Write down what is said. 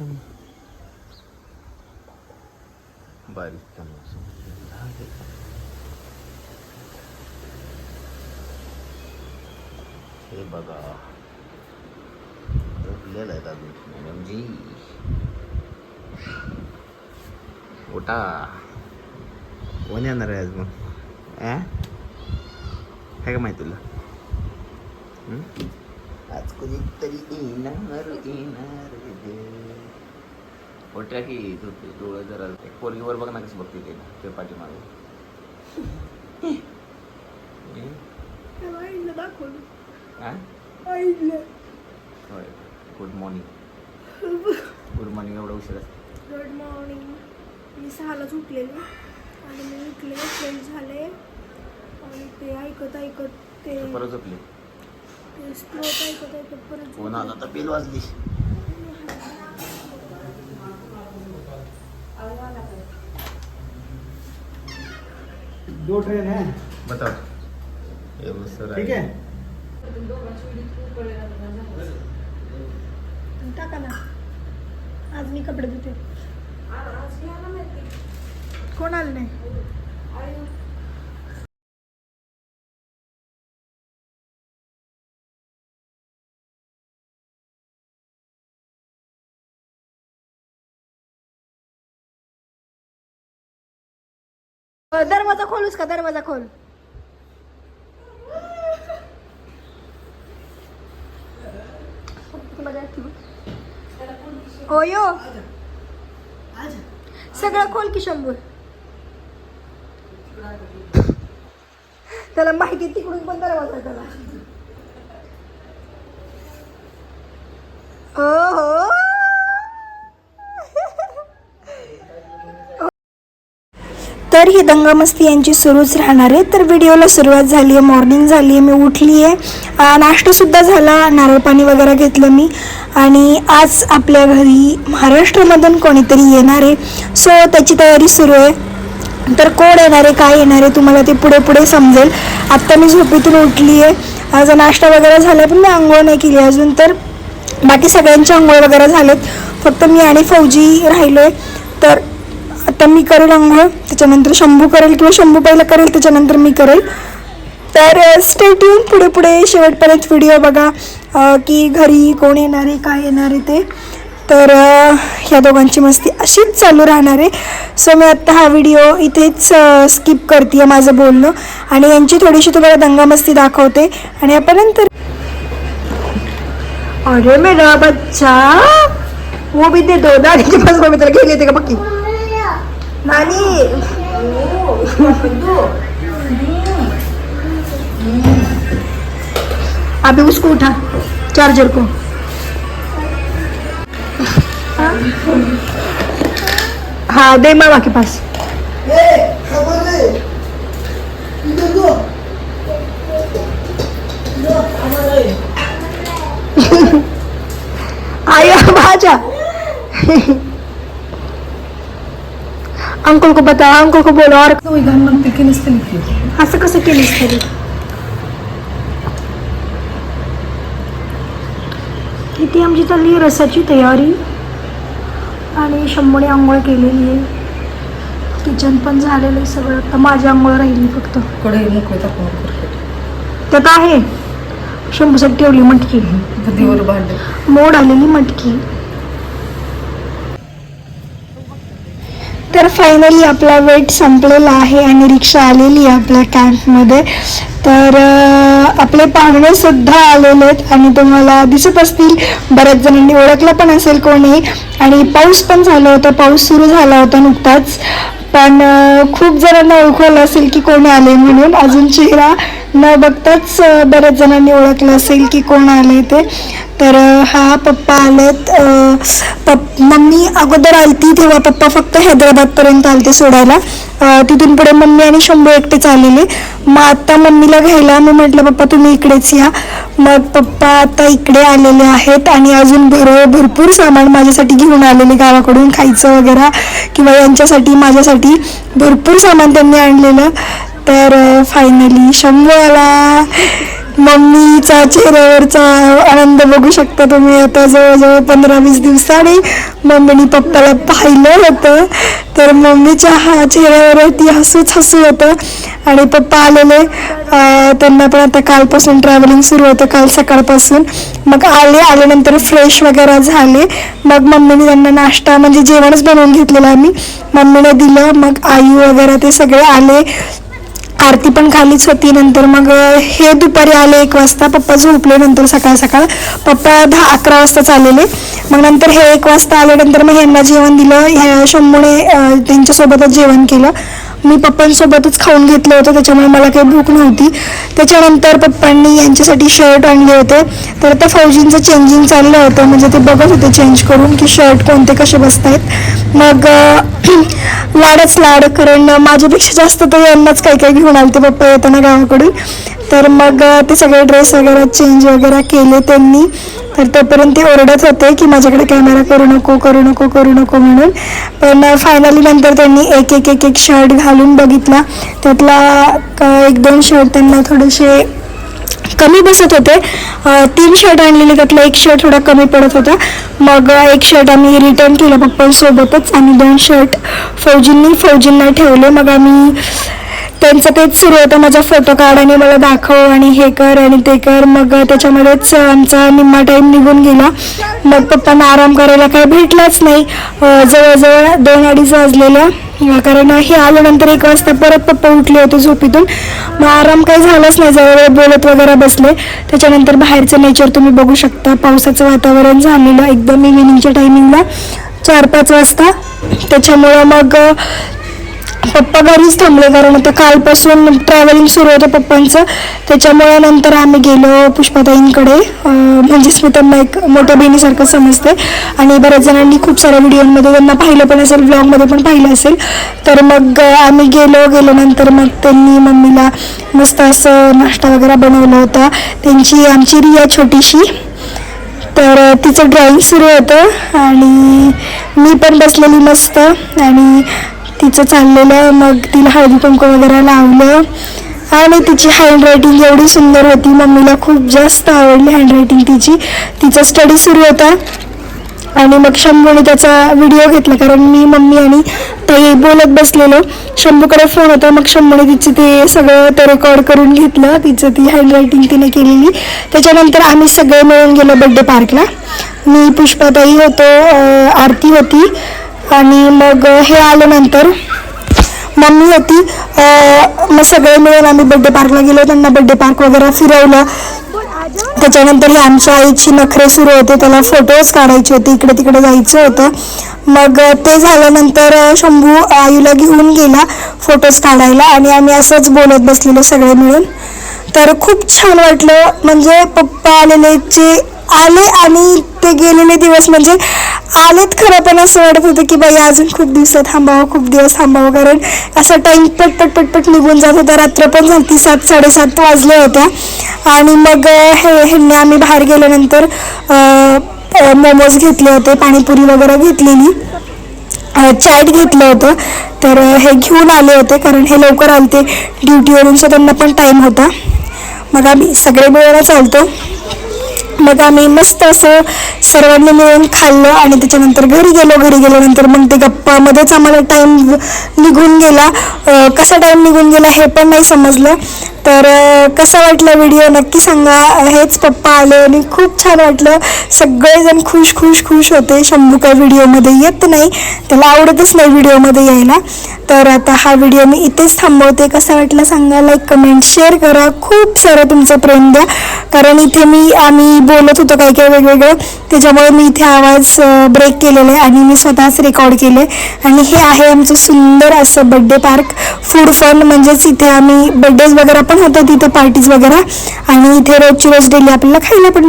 मौसम बारिश का मौसम हे बघा. झोपलेलं आहे अजून. म्हणजे मॅडमजी ओटा कोण येणार आहे आज मग? काय का माहिती तुला? आज कोणीतरी येणार येणार रे. उठ्या की तू तू डोळं जरा एक पोरगीवर बघ ना कसं बघते ते. ते पाठीमागे. हं? हा? होय. गुड मॉर्निंग गुड मॉर्निंग एवढं उशीर असतं. गुड मॉर्निंग मी सहालाच उठलेली आणि मी उठले फ्रेश झाले. आणि ते ऐकत ऐकत ते परत झोपली ते स्त्रोत ऐकत ऐकत परत फोन आला तर बेल वाजली. दो ट्रेन है. बताओ. एवढं सर ठीक है? टाका ना. आज मी कपडे धुते. कोण आलं नाही. दरवाजा खोलूस का? दरवाजा खोल. ओयो हो, यो. सगळं खोल की शंभर त्याला माहिती तिकडून पण दरवाजा त्याला तर ही दंगामस्ती यांची सुरूच राहणार आहे तर व्हिडिओला सुरुवात झाली आहे मॉर्निंग झाली आहे मी उठली आहे. नाश्तासुद्धा झाला नारळ पाणी वगैरे घेतलं मी. आणि आज आपल्या घरी महाराष्ट्रामधून कोणीतरी येणार आहे. सो त्याची तयारी सुरू आहे. तर कोण येणार आहे काय येणार आहे तुम्हाला ते पुढे पुढे समजेल. आत्ता मी झोपेतून उठली आहे. आज नाश्ता वगैरे झाला पण मी आंघोळ नाही केली अजून तर बाकी सगळ्यांचे आंघोळ वगैरे झालेत. फक्त मी आणि फौजी राहिलो आहे तर आता मी करेल आंघोळ त्याच्यानंतर शंभू करेल किंवा शंभू पहिला करेल त्याच्यानंतर मी करेल. तर स्टेट येऊन पुढे पुढे शेवटपर्यंत व्हिडिओ बघा की घरी कोण येणार आहे काय येणार आहे ते. तर ह्या दोघांची मस्ती अशीच चालू राहणार आहे. सो मी आत्ता हा व्हिडिओ इथेच स्किप करते आहे माझं बोलणं. आणि यांची थोडीशी तुम्हाला दंगामस्ती दाखवते. आणि आपण अरे मेरा बच्चा! वो भी दे दो दादी के पास मैं तेरा खेल लेते का पक्की? अभी उसको उठा चार्जर को। हाँ दे मामा के पास। आया भाजा अंकल को बता अंकल को बोलो और असं कसं केलीस तरी इथे आमची चालली रसाची तयारी आणि शंभूने आंघोळ केलेली आहे किचन पण झालेलं आहे सगळं आता माझी आंघोळ राहिली फक्त कढई मोकळी टाकून त्यात आहे शंभूसाठी ठेवली मटकी बुद्धीवर भांडे मोड आलेली मटकी तर फायनली आपला वेट संपलेला आहे आणि रिक्षा आलेली आहे आपल्या कॅम्पमध्ये तर आपले पाहुणे सुद्धा आलेले आहेत आणि तुम्हाला दिसत असतील बऱ्याच जणांनी ओळखलं पण असेल कोणी. आणि पाऊस पण झाला होता पाऊस सुरू झाला होता नुकताच. पण खूप जणांना ओळखलं असेल की कोणी आले म्हणून. अजून चेहरा न बघताच बऱ्याच जणांनी ओळखलं असेल की कोण आले ते. तर हा पप्पा आलेत. पप् पप मम्मी अगोदर आलती तेव्हा पप्पा फक्त हैदराबादपर्यंत आलते सोडायला. तिथून पुढे मम्मी आणि शंभू एकटेच आलेले. मग आता मम्मीला घ्यायला मी म्हटलं पप्पा तुम्ही इकडेच या. मग पप्पा आता इकडे आलेले आहेत आणि अजून भर भरपूर सामान माझ्यासाठी घेऊन आलेले गावाकडून खायचं वगैरे किंवा यांच्यासाठी माझ्यासाठी भरपूर सामान त्यांनी आणलेलं. तर फायनली शंभू आला. मम्मीचा चेहऱ्यावरचा आनंद बघू शकता तुम्ही. आता जवळजवळ पंधरा वीस दिवसांनी मम्मीने पप्पाला पाहिलं होतं. तर मम्मीच्या हा चेहऱ्यावरती हसूच हसू होतं. आणि पप्पा आलेले त्यांना पण आता कालपासून ट्रॅव्हलिंग सुरू होतं काल सकाळपासून. मग आले आल्यानंतर फ्रेश वगैरे झाले. मग मम्मीने त्यांना नाश्ता म्हणजे जेवणच बनवून घेतलेलं आम्ही. मम्मीने दिलं मग आई वगैरे ते सगळे आले. आरती पण खालीच होती. नंतर मग हे दुपारी आले एक वाजता. पप्पा झोपले नंतर सकाळ सकाळ. पप्पा दहा अकरा वाजता चाललेले. मग नंतर हे एक वाजता आल्यानंतर मग ह्यांना जेवण दिलं. ह्या शंभूने त्यांच्यासोबतच जेवण केलं. मी पप्पांसोबतच खाऊन घेतलं होतं त्याच्यामुळे मला काही भूक नव्हती. त्याच्यानंतर पप्पांनी यांच्यासाठी शर्ट आणले होते. तर आता फौजींचं चेंजिंग चाललं होतं म्हणजे ते बघत होते चेंज करून की शर्ट कोणते कसे बसत आहेत मग लाडच लाड कारण माझ्यापेक्षा जास्त तर यांनाच काही काही घेऊन आले ते पप्पा येताना गावाकडून. तर मग ते सगळे ड्रेस वगैरे चेंज वगैरे केले त्यांनी. तर तोपर्यंत ते ओरडत होते की माझ्याकडे कॅमेरा करू नको करू नको करू नको म्हणून. पण फायनली नंतर त्यांनी एक एक एक एक शर्ट घालून बघितला. त्यातला एक दोन शर्ट त्यांना थोडेसे कमी बसत होते. तीन शर्ट आणलेले त्यातला एक शर्ट थोडा कमी पडत होता. मग एक शर्ट आम्ही रिटर्न केलं पप्पांसोबतच आणि दोन शर्ट फौजींनी फौजींना ठेवले. मग आम्ही त्यांचं तेच सुरू होतं. माझा फोटो काढ आणि मला दाखव आणि हे कर आणि ते कर. मग त्याच्यामध्येच आमचा निम्मा टाईम निघून गेला. मग पप्पांना आराम करायला काही भेटलाच नाही. जवळजवळ दोन अडीच वाजलेल्या कारण हे आल्यानंतर एक वाजता परत पप्पा उठले होते झोपीतून. मग आराम काही झालाच नाही. जवळ बोलत वगैरे बसले. त्याच्यानंतर बाहेरचं नेचर तुम्ही बघू शकता. पावसाचं वातावरण झालेलं एकदम इव्हिनिंगच्या टायमिंगला चार पाच वाजता. त्याच्यामुळं मग पप्पा घरीच थांबले कारण ते कालपासून ट्रॅव्हलिंग सुरू होतं पप्पांचं. त्याच्यामुळे नंतर आम्ही गेलो पुष्पाताईंकडे. म्हणजेच मी त्यांना एक मोठ्या बहिणीसारखं समजते आणि बऱ्याच जणांनी खूप साऱ्या व्हिडिओमध्ये त्यांना पाहिलं पण असेल ब्लॉगमध्ये पण पाहिलं असेल. तर मग आम्ही गेलो गेल्यानंतर मग त्यांनी मम्मीला मस्त असं नाश्ता वगैरे बनवला होता. त्यांची आमची रिया छोटीशी. तर तिचं ड्रॉइंग सुरू होतं. आणि मी पण बसलेली मस्त. आणि तिचं चाललेलं मग तिला हळदी कुंकू वगैरे लावलं. आणि तिची हँडरायटिंग एवढी सुंदर होती. मम्मीला खूप जास्त आवडली हँडरायटिंग तिची. तिचा स्टडी सुरू होता. आणि मग शंभूने त्याचा व्हिडिओ घेतला. कारण मी मम्मी आणि ताई बोलत बसलेलो. शंभूकडे फोन होता. मग शंभूने तिचं ते सगळं ते रेकॉर्ड करून घेतलं. तिचं ती हँडरायटिंग तिने केलेली. त्याच्यानंतर आम्ही सगळे मिळून गेलो बड्डे पार्कला मी पुष्पाताई होतो. आरती होती. आणि मग हे आल्यानंतर मम्मी होती मग सगळे मिळून आम्ही बड्डे पार्कला गेलो. त्यांना बड्डे पार्क वगैरे फिरवलं. त्याच्यानंतर ही आमच्या आईची नखरे सुरू होते. त्याला फोटोज काढायचे होते. इकडे तिकडे जायचं होतं. मग ते झाल्यानंतर शंभू आईला घेऊन गेला फोटोज काढायला आणि आम्ही असंच बोलत बसलेलो सगळे मिळून. तर खूप छान वाटलं. म्हणजे पप्पा आलेले जे आले आणि ते गेलेले दिवस म्हणजे आलेत खरं पण असं वाटत होतं की बाई अजून खूप दिवस थांबावं खूप दिवस थांबावं. कारण असा टाईम पटपट पटपट निघून जात होता. रात्र पण झाली सात साडेसात वाजल्या होत्या. आणि मग हे ह्यांनी आम्ही बाहेर गेल्यानंतर मोमोज घेतले होते पाणीपुरी वगैरे घेतलेली. चॅट घेतलं होतं. तर हे घेऊन आले होते कारण हे लवकर आले ते ड्युटीवरून सो त्यांना पण टाईम होता. मग आम्ही सगळे मिळून चालतो. मग आम्ही मस्त असं सर्वांनी मिळून खाल्लं आणि त्याच्यानंतर घरी गेलो. घरी गेल्यानंतर मग ते गप्पामध्येच आम्हाला टाईम निघून गेला. कसा टाईम निघून गेला हे पण नाही समजलं. तर कसा वाटला व्हिडिओ नक्की सांगा. हेच पप्पा आले आणि खूप छान वाटलं. सगळेजण खुश खुश खुश होते. शंभू काय व्हिडिओमध्ये येत नाही. त्याला आवडतच नाही व्हिडिओमध्ये यायला. तर आता हा व्हिडिओ मी इथेच थांबवते. कसा वाटला सांगा. लाईक कमेंट शेअर करा. खूप सारं तुमचं प्रेम द्या. कारण इथे मी आम्ही बोलत होतो काही काही वेगवेगळं. त्याच्यामुळे मी इथे आवाज ब्रेक केलेला आहे आणि मी स्वतःच रेकॉर्ड केले आणि हे आहे आमचं सुंदर असं बड्डे पार्क फूड फन म्हणजेच इथे आम्ही बड्डेज वगैरे पण होतं तिथं पार्टीज वगैरे. आणि इथे रोजची रोज डेली आपल्याला खायला पण